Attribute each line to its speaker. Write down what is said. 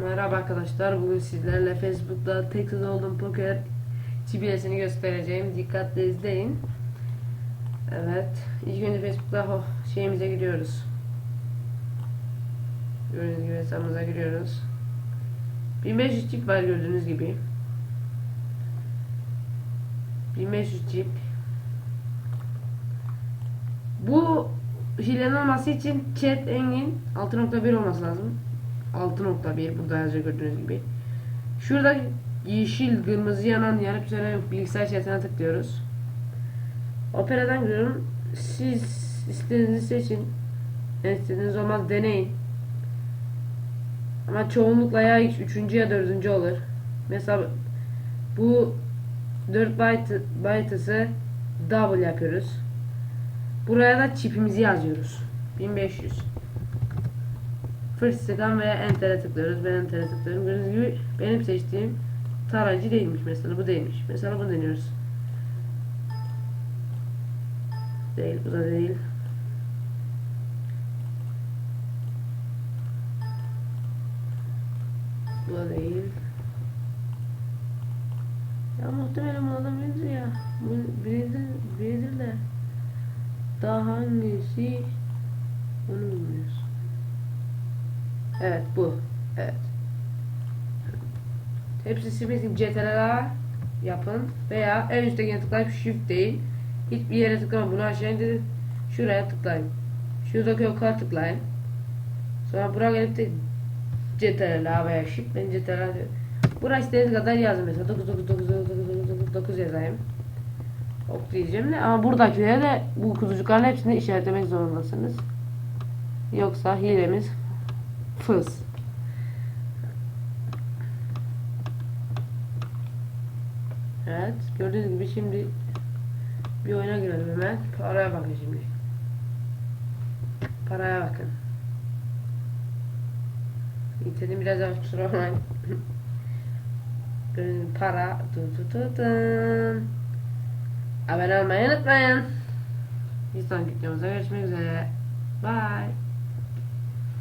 Speaker 1: Merhaba arkadaşlar. Bugün sizlerle Facebook'ta Texas Hold'em Poker GPS'ini göstereceğim. Dikkatle izleyin. Evet. İlk önce Facebook'ta ho- şeyimize giriyoruz. Gördüğünüz gibi hesabımıza giriyoruz. 1500 çip var gördüğünüz gibi. 1500 çip. Bu hilenin olması için chat engin 6.1 olması lazım. 6.1 burada yazıyor gördüğünüz gibi. Şurada yeşil kırmızı yanan yanıp sönen bilgisayar chatine tıklıyoruz. Opera'dan giriyorum. Siz istediğinizi seçin. Ne istediğiniz olmaz deneyin. Ama çoğunlukla ya üçüncü ya dördüncü olur. Mesela bu 4 byte byte'ısı double yapıyoruz. Buraya da çipimizi yazıyoruz. 1500. First scan veya enter'e tıklıyoruz. Ben enter'e tıklıyorum. Gördüğünüz gibi benim seçtiğim tarayıcı değilmiş mesela. Bu değilmiş. Mesela bunu deniyoruz. Değil. Bu da değil. Bu da değil. Ya muhtemelen bu adam biridir ya. Bu biridir, biridir de. Daha hangisi? Onu bilmiyoruz. Evet bu. Evet. Hepsi simetik CTRL'a yapın veya en üstteki tıklayıp shift değil. Hiçbir yere tıklama bunu aşağı indirin. Şuraya tıklayın. Şuradaki oka tıklayın. Sonra buraya gelip de CTRL veya shift ben CTRL diyorum. Buraya istediğiniz kadar yazın mesela 9 9 9 9 9 9 9 yazayım. Ok diyeceğim de ama buradakilere de bu kutucukların hepsini işaretlemek zorundasınız. Yoksa hilemiz fıs. Evet gördüğünüz gibi şimdi bir oyuna girelim hemen. Paraya bakın şimdi. Paraya bakın. İnternetim biraz yavaş kusura bakmayın. Para. Tu tu tu tun. Abone olmayı unutmayın. Bir sonraki videomuzda görüşmek üzere. Bye.